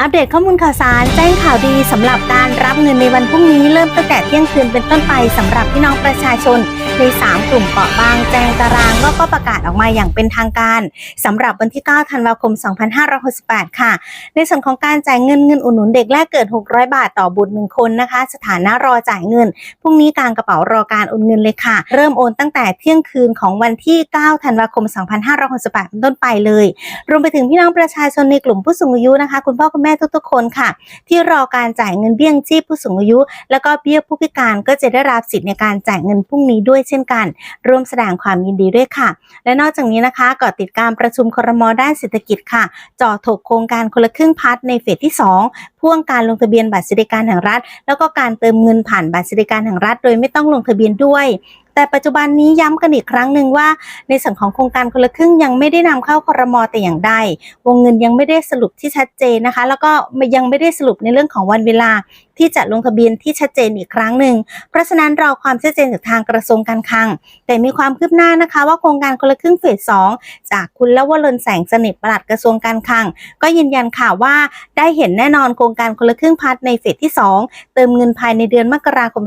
อัปเดตข้อมูลข่าวสารแจ้งข่าวดีสำหรับการรับเงินในวันพรุ่งนี้เริ่มตั้งแต่เที่ยงคืนเป็นต้นไปสำหรับพี่น้องประชาชน ใน 3 กลุ่มเปราะบางแจงตารางก็ก็ประกาศออกมาอย่างเป็นทางการสำหรับวันที่ 9 ธันวาคม 2568 ค่ะ ในส่วนของการจ่ายเงินเงินอุดหนุนเด็กแรกเกิด 600 บาทต่อบุตรหนึ่งคนนะคะ สถานะรอจ่ายเงินพรุ่งนี้กลางกระเป๋ารอการโอนเงินเลยค่ะ เริ่มโอนตั้งแต่เที่ยงคืนของวันที่ 9 ธันวาคม 2568 เป็นต้นไปเลย รวมไปถึงพี่น้องประชาชนในกลุ่มผู้สูงอายุนะคะ คุณพ่อคุณแม่ทุกๆคนค่ะ ที่รอการจ่ายเงินเบี้ยยังชีพผู้สูงอายุ แล้วก็เบี้ยผู้พิการก็จะได้รับสิทธิ์ในการจ่ายเงินพรุ่งนี้ด้วยเช่นกัน ร่วมแสดงความยินดีด้วยค่ะ และนอกจากนี้นะคะก่อติดการประชุมครมด้านเศรษฐกิจค่ะจ่อถกโครงการคนละครึ่งพัฒในเฟสที่ 2 พ่วงการลงทะเบียนบัตรสวัสดิการแห่งรัฐ แล้วก็การเติมเงินผ่านบัตรสวัสดิการแห่งรัฐ โดยไม่ต้องลงทะเบียนด้วย แต่ปัจจุบันนี้ย้ำกันอีกครั้งหนึ่งว่า ในส่วนของโครงการคนละครึ่งยังไม่ได้นำเข้าคอรมอแต่อย่างใดวงเงินยังไม่ได้สรุปที่ชัดเจนนะคะ แล้วก็ยังไม่ได้สรุปในเรื่องของวันเวลาที่จะลงทะเบียนที่ชัดเจนอีกครั้งหนึ่ง เพราะฉะนั้นรอความชัดเจนจากทางกระทรวงการคลัง แต่มีความคืบหน้านะคะว่าโครงการคนละครึ่งเฟสสองจากคุณละวรนแสงสนิทปลัดกระทรวงการคลัง ก็ยืนยันค่ะว่าได้เห็นแน่นอนโครงการคนละครึ่งพัฒในเฟสที่ 2 เติมเงินภายในเดือนมกราคม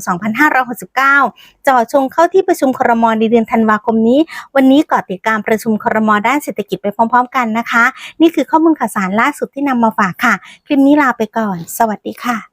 2569 จ่อชงเข้าที่ประชุมครมในเดือนธันวาคมนี้ วันนี้ก่อติดการประชุมครมด้านเศรษฐกิจไปพร้อม ๆ กันนะคะ นี่คือข้อมูลข่าวสารล่าสุดที่นำมาฝากค่ะ คลิปนี้ลาไปก่อน สวัสดีค่ะ